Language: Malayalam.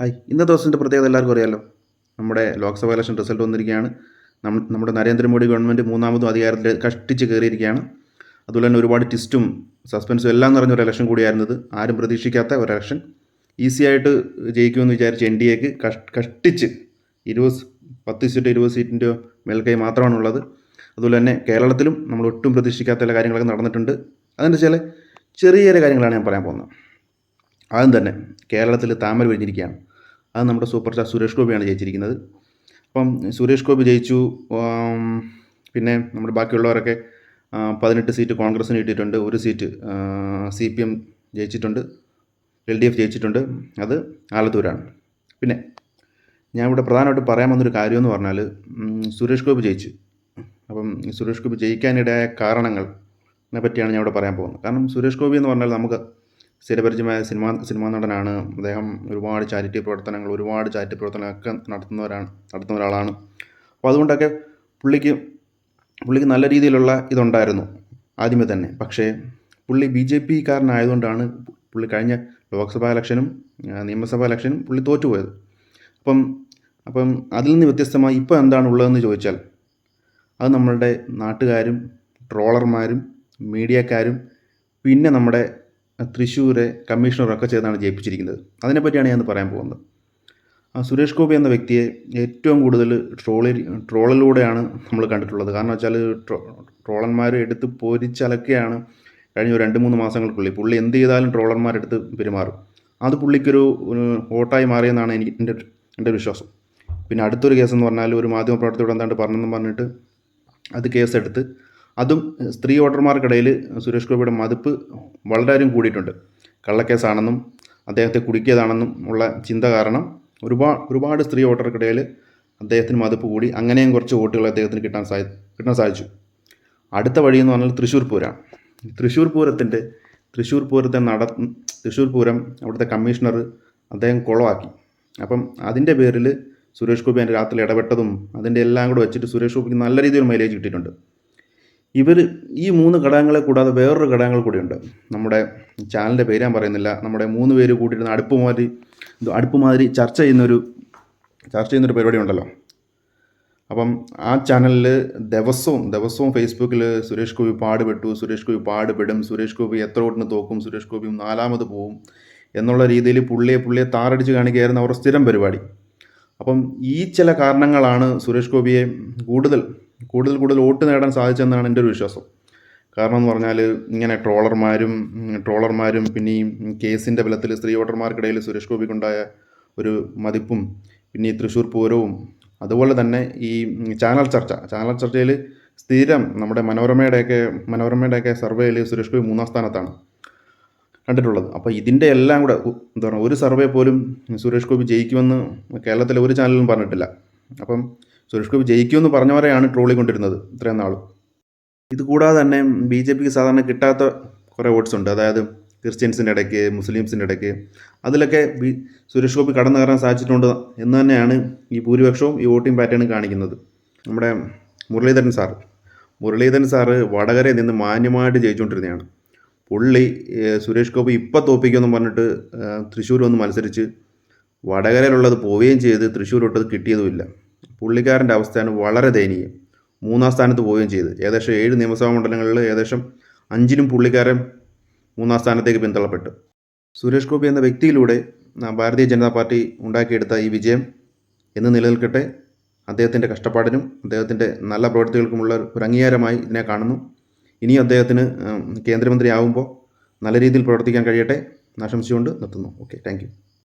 ഹായ്. ഇന്നത്തെ ദിവസത്തിന്റെ പ്രത്യേകത എല്ലാവർക്കും അറിയാമല്ലോ നമ്മുടെ ലോക്സഭ ഇലക്ഷൻ റിസൾട്ട് വന്നിരിക്കുകയാണ്. നമ്മ- നമ്മുടെ നരേന്ദ്രമോദി ഗവൺമെന്റ് മൂന്നാമതും അധികാരത്തിൽ കഷ്ടിച്ച് കയറിയിരിക്കുകയാണ്. അതുപോലെ തന്നെ ഒരുപാട് ട്വിസ്റ്റും സസ്പെൻസും എല്ലാം നിറഞ്ഞ ഒരു ഇലക്ഷൻ കൂടിയായിരുന്നത്. ആരും പ്രതീക്ഷിക്കാത്ത ഒരു ഇലക്ഷൻ. ഈസി ആയിട്ട് ജയിക്കുമെന്ന് വിചാരിച്ച് എൻ ഡി എക്ക് കഷ്ടിച്ച് ഇരുപത് പത്ത് സീറ്റ് ഇരുപത് സീറ്റിന്റെ മേൽക്കൈ മാത്രമാണുള്ളത്. അതുപോലെ തന്നെ കേരളത്തിലും നമ്മൾ ഒട്ടും പ്രതീക്ഷിക്കാത്ത ചില കാര്യങ്ങളൊക്കെ നടന്നിട്ടുണ്ട്. അതിന്റെ ചില ചെറിയ ചെറിയ കാര്യങ്ങളാണ് ഞാൻ പറയാൻ പോകുന്നത്. ആദ്യം തന്നെ കേരളത്തിൽ താമര വിരിഞ്ഞിരിക്കുകയാണ്. അത് നമ്മുടെ സൂപ്പർ സ്റ്റാർ സുരേഷ് ഗോപിയാണ് ജയിച്ചിരിക്കുന്നത്. അപ്പം സുരേഷ് ഗോപി ജയിച്ചു. പിന്നെ നമ്മുടെ ബാക്കിയുള്ളവരൊക്കെ പതിനെട്ട് സീറ്റ് കോൺഗ്രസ്സിന് കിട്ടിയിട്ടുണ്ട്. ഒരു സീറ്റ് സി പി എം ജയിച്ചിട്ടുണ്ട്. എൽ ഡി എഫ് ജയിച്ചിട്ടുണ്ട്. അത് ആലത്തൂരാണ്. പിന്നെ ഞാൻ ഇവിടെ പ്രധാനമായിട്ട് പറയാൻ വന്നൊരു കാര്യമെന്ന് പറഞ്ഞാൽ സുരേഷ് ഗോപി ജയിച്ചു. അപ്പം സുരേഷ് ഗോപി ജയിക്കാനിടയായ കാരണങ്ങളെ പറ്റിയാണ് ഞാൻ ഇവിടെ പറയാൻ പോകുന്നത്. കാരണം സുരേഷ് ഗോപി എന്ന് പറഞ്ഞാൽ നമുക്ക് സ്ഥിരപരിചയമായ സിനിമാ സിനിമാ നടനാണ്. അദ്ദേഹം ഒരുപാട് ചാരിറ്റി പ്രവർത്തനങ്ങൾ ഒരുപാട് ചാരിറ്റി പ്രവർത്തനങ്ങളൊക്കെ നടത്തുന്നവരാണ് നടത്തുന്ന ഒരാളാണ് അപ്പോൾ അതുകൊണ്ടൊക്കെ പുള്ളിക്ക് പുള്ളിക്ക് നല്ല രീതിയിലുള്ള ഇതുണ്ടായിരുന്നു ആദ്യമേ തന്നെ. പക്ഷേ പുള്ളി ബി ജെ പി കാരനായതുകൊണ്ടാണ് പുള്ളി കഴിഞ്ഞ ലോക്സഭാ ഇലക്ഷനും നിയമസഭാ ഇലക്ഷനും പുള്ളി തോറ്റുപോയത്. അപ്പം അപ്പം അതിൽ നിന്ന് വ്യത്യസ്തമായി ഇപ്പോൾ എന്താണ് ഉള്ളതെന്ന് ചോദിച്ചാൽ അത് നമ്മളുടെ നാട്ടുകാരും ട്രോളർമാരും മീഡിയക്കാരും പിന്നെ നമ്മുടെ തൃശ്ശൂരെ കമ്മീഷണറൊക്കെ ചേർന്നാണ് ജയിപ്പിച്ചിരിക്കുന്നത്. അതിനെപ്പറ്റിയാണ് ഞാൻ പറയാൻ പോകുന്നത്. സുരേഷ് ഗോപി എന്ന വ്യക്തിയെ ഏറ്റവും കൂടുതൽ ട്രോളിൽ ട്രോളിലൂടെയാണ് നമ്മൾ കണ്ടിട്ടുള്ളത്. കാരണം വെച്ചാൽ ട്രോ ട്രോളന്മാർ എടുത്ത് പൊരിച്ചലക്കെയാണ് കഴിഞ്ഞ രണ്ട് മൂന്ന് മാസങ്ങൾക്കുള്ളിൽ. പുള്ളി എന്ത് ചെയ്താലും ട്രോളന്മാരെടുത്ത് പെരുമാറും. അത് പുള്ളിക്കൊരു ഹോട്ടായി മാറിയെന്നാണ് എനിക്ക് എന്റെ എന്റെ വിശ്വാസം. പിന്നെ അടുത്തൊരു കേസെന്ന് പറഞ്ഞാൽ ഒരു മാധ്യമപ്രവർത്തകരോട് എന്താണ്ട് പറഞ്ഞെന്ന് പറഞ്ഞിട്ട് അത് കേസെടുത്ത് അതും സ്ത്രീ വോട്ടർമാർക്കിടയിൽ സുരേഷ് ഗോപിയുടെ മതിപ്പ് വളരെയധികം കൂടിയിട്ടുണ്ട്. കള്ളക്കേസാണെന്നും അദ്ദേഹത്തെ കുടുക്കിയതാണെന്നും ഉള്ള ചിന്ത കാരണം ഒരുപാട് ഒരുപാട് സ്ത്രീ വോട്ടർക്കിടയിൽ അദ്ദേഹത്തിന് മതിപ്പ് കൂടി അങ്ങനെയും കുറച്ച് വോട്ടുകൾ അദ്ദേഹത്തിന് കിട്ടാൻ സാധി കിട്ടാൻ സാധിച്ചു. അടുത്ത വഴി എന്ന് പറഞ്ഞാൽ തൃശ്ശൂർ പൂരം. തൃശ്ശൂർ പൂരത്തിന്റെ തൃശ്ശൂർ പൂരത്തെ നട തൃശ്ശൂർ പൂരം അവിടുത്തെ കമ്മീഷണർ അദ്ദേഹം കുളമാക്കി. അപ്പം അതിന്റെ പേരിൽ സുരേഷ് ഗോപി അതിന്റെ രാത്രി ഇടപെട്ടതും അതിന്റെ എല്ലാം കൂടെ വെച്ചിട്ട് സുരേഷ് ഗോപിക്ക് നല്ല രീതിയിൽ മൈലേജ് കിട്ടിയിട്ടുണ്ട്. ഇവർ ഈ മൂന്ന് ഘടകങ്ങളെ കൂടാതെ വേറൊരു ഘടകങ്ങൾ കൂടിയുണ്ട്. നമ്മുടെ ചാനലിന്റെ പേര് ഞാൻ പറയുന്നില്ല. നമ്മുടെ മൂന്ന് പേര് കൂട്ടിയിരുന്ന അടുപ്പ് മാതിരി അടുപ്പ് ചർച്ച ചെയ്യുന്നൊരു ചർച്ച ചെയ്യുന്നൊരു പരിപാടി ഉണ്ടല്ലോ. അപ്പം ആ ചാനലിൽ ദിവസവും ദിവസവും ഫേസ്ബുക്കിൽ സുരേഷ് ഗോപി പാടുപെട്ടു സുരേഷ് ഗോപി പാടുപെടും സുരേഷ് ഗോപി എത്ര കൂട്ടിന് തോക്കും സുരേഷ് ഗോപി നാലാമത് പോവും എന്നുള്ള രീതിയിൽ പുള്ളിയെ പുള്ളിയെ താറടിച്ച് കാണിക്കുകയായിരുന്നു അവർ സ്ഥിരം പരിപാടി. അപ്പം ഈ ചില കാരണങ്ങളാണ് സുരേഷ് ഗോപിയെ കൂടുതൽ കൂടുതൽ കൂടുതൽ വോട്ട് നേടാൻ സാധിച്ചെന്നാണ് എന്റെ ഒരു വിശ്വാസം. കാരണം എന്ന് പറഞ്ഞാൽ ഇങ്ങനെ ട്രോളർമാരും ട്രോളർമാരും പിന്നെ ഈ കേസിന്റെ ബലത്തിൽ സ്ത്രീ വോട്ടർമാർക്കിടയിൽ സുരേഷ് ഗോപിക്കുണ്ടായ ഒരു മതിപ്പും പിന്നെ ഈ തൃശ്ശൂർ പൂരവും അതുപോലെ തന്നെ ഈ ചാനൽ ചർച്ച. ചാനൽ ചർച്ചയിൽ സ്ഥിരം നമ്മുടെ മനോരമയുടെയൊക്കെ മനോരമയുടെയൊക്കെ സർവേയിൽ സുരേഷ് ഗോപി മൂന്നാം സ്ഥാനത്താണ് കണ്ടിട്ടുള്ളത്. അപ്പോൾ ഇതിന്റെ എല്ലാം കൂടെ എന്താ പറയുക ഒരു സർവേ പോലും സുരേഷ് ഗോപി ജയിക്കുമെന്ന് കേരളത്തിലെ ഒരു ചാനലും പറഞ്ഞിട്ടില്ല. അപ്പം സുരേഷ് ഗോപി ജയിക്കുമെന്ന് പറഞ്ഞവരെയാണ് ട്രോളി കൊണ്ടിരുന്നത് ഇത്രയും നാളും. ഇതുകൂടാതെ തന്നെ ബി ജെ പിക്ക് സാധാരണ കിട്ടാത്ത കുറേ വോട്ട്സ് ഉണ്ട്. അതായത് ക്രിസ്ത്യൻസിന്റെ ഇടയ്ക്ക് മുസ്ലിംസിന്റെ ഇടയ്ക്ക്. അതിലൊക്കെ ബി സുരേഷ് ഗോപി കടന്നു കയറാൻ സാധിച്ചിട്ടുണ്ട് എന്ന് തന്നെയാണ് ഈ ഭൂരിപക്ഷവും ഈ വോട്ടിംഗ് പാറ്റേൺ കാണിക്കുന്നത്. നമ്മുടെ മുരളീധരൻ സാർ. മുരളീധരൻ സാറ് വടകരയിൽ നിന്ന് മാന്യമായിട്ട് ജയിച്ചുകൊണ്ടിരുന്നതാണ് പുള്ളി സുരേഷ് ഗോപി ഇപ്പം തോപ്പിക്കുമെന്ന് പറഞ്ഞിട്ട് തൃശ്ശൂർ വന്ന് മത്സരിച്ച് വടകരയിലുള്ളത് പോവുകയും ചെയ്ത് തൃശ്ശൂർ ഒട്ടത് കിട്ടിയതുമില്ല. പുള്ളിക്കാരന്റെ അവസ്ഥയാണ് വളരെ ദയനീയം. മൂന്നാം സ്ഥാനത്ത് പോവുകയും ചെയ്ത്. ഏകദേശം ഏഴ് നിയമസഭാ മണ്ഡലങ്ങളിൽ ഏകദേശം അഞ്ചിനും പുള്ളിക്കാരൻ മൂന്നാം സ്ഥാനത്തേക്ക് പിന്തള്ളപ്പെട്ടു. സുരേഷ് ഗോപി എന്ന വ്യക്തിയിലൂടെ ഭാരതീയ ജനതാ പാർട്ടി ഉണ്ടാക്കിയെടുത്ത ഈ വിജയം എന്ന് നിലനിൽക്കട്ടെ. അദ്ദേഹത്തിന്റെ കഷ്ടപ്പാടിനും അദ്ദേഹത്തിന്റെ നല്ല പ്രവൃത്തികൾക്കുമുള്ള ഒരു അംഗീകാരമായി ഇതിനെ കാണുന്നു. ഇനിയും അദ്ദേഹത്തിന് കേന്ദ്രമന്ത്രിയാവുമ്പോൾ നല്ല രീതിയിൽ പ്രവർത്തിക്കാൻ കഴിയട്ടെ ആശംസിച്ചുകൊണ്ട് നിർത്തുന്നു. Okay thank